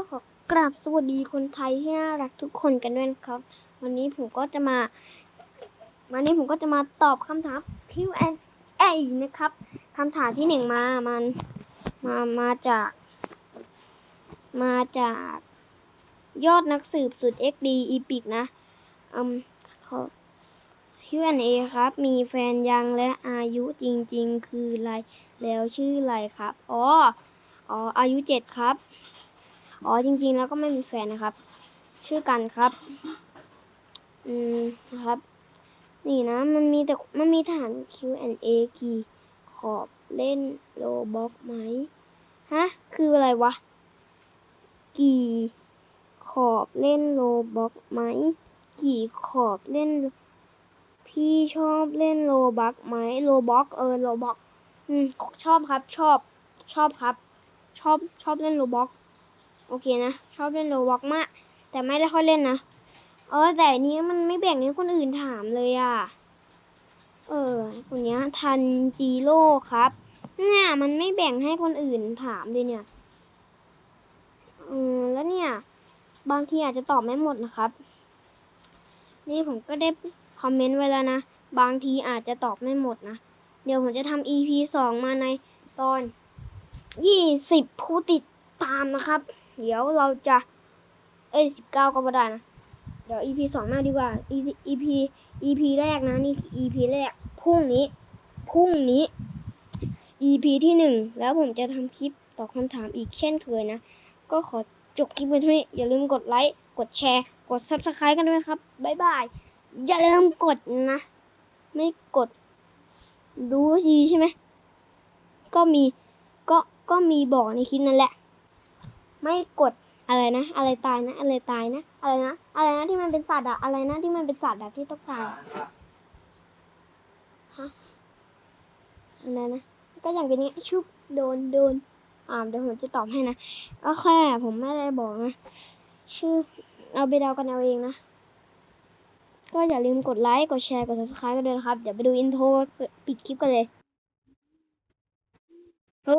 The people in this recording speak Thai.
ก็ขอกราบสวัสดีคนไทยที่น่ารักทุกคนกันด้วยนะครับ วันนี้ผมก็จะมา วันนี้ผมก็จะมาตอบคำถาม Q&A นะครับคำถามที่หนึ่งมา มัน มา มาจาก มาจาก ยอดนักสืบสุด XD Epic นะอืมเขา Q&A ครับ มีแฟนยังและอายุจริง ๆ คืออะไร แล้วชื่ออะไรครับ อ๋อ อ๋อ อายุเจ็ดครับ อ๋อจริง ๆ แล้วก็ไม่มีแฟนนะครับ ชื่อกันครับ อืมนะครับ นี่นะมันมีแต่มันมีฐาน Q&A กี่ขอบเล่นโลบ็อกไหมฮะ คืออะไรวะ กี่ขอบเล่นโลบ็อกไหม กี่ขอบเล่น พี่ชอบเล่นโลบักไหมโลบ็อกเออโลบ็อกอืมชอบครับ ชอบ ชอบครับ ชอบชอบเล่นโลบ็อก โอเคนะ ชอบเล่นโลบ็อกมาก แต่ไม่ได้ค่อยเล่นนะ เออ แต่นี้มันไม่แบ่งให้คนอื่นถามเลยอะ เออ คนนี้ทันจีโร่ครับเนี่ยมันไม่แบ่งให้คนอื่นถามเลยเนี่ยเออแล้วเนี่ย บางทีอาจจะตอบไม่หมดนะครับ นี่ผมก็ได้คอมเมนต์ไว้แล้วนะ บางทีอาจจะตอบไม่หมดนะ เดี๋ยวผมจะทำ EP สองมาในตอนยี่สิบผู้ติดามนะครับ เดี๋ยวเราจะ เอ้ยสิบเก้าก็ไม่ได้นะ เดี๋ยว EP สองมาดีกว่า EP EP แรกนะ นี่คือ EP แรก พรุ่งนี้ พรุ่งนี้ EP ที่หนึ่ง แล้วผมจะทำคลิปตอบคำถามอีกเช่นเคยนะ ก็ขอจบคลิปไว้เท่านี้ อย่าลืมกดไลค์ กดแชร์ กด Subscribe กันด้วยครับ บ๊ายบาย อย่าลืมกดนะ ไม่กด ดูดีใช่ไหม ก็มี ก็ ก็มีบอกในคลิปนั่นแหละ ไม่กดอะไรนะ อะไรตายนะ อะไรตายนะ อะไรนะ อะไรนะที่มันเป็นสัตว์อะอะไรนะที่มันเป็นสัตว์อะที่ต้องตายฮะอะไรนะ ก็อย่างเป็นนี้ชุบโดนโดนอ่าเดี๋ยวผมจะตอบให้นะก็แค่ผมไม่ได้บอกนะ ชื่อเอาไปเดากันเอาเองนะ ก็อย่าลืมกดไลค์ กดแชร์ กด subscribe กันด้วยนะครับ เดี๋ยวไปดูอินโทรปิดคลิปกันเลยเฮ้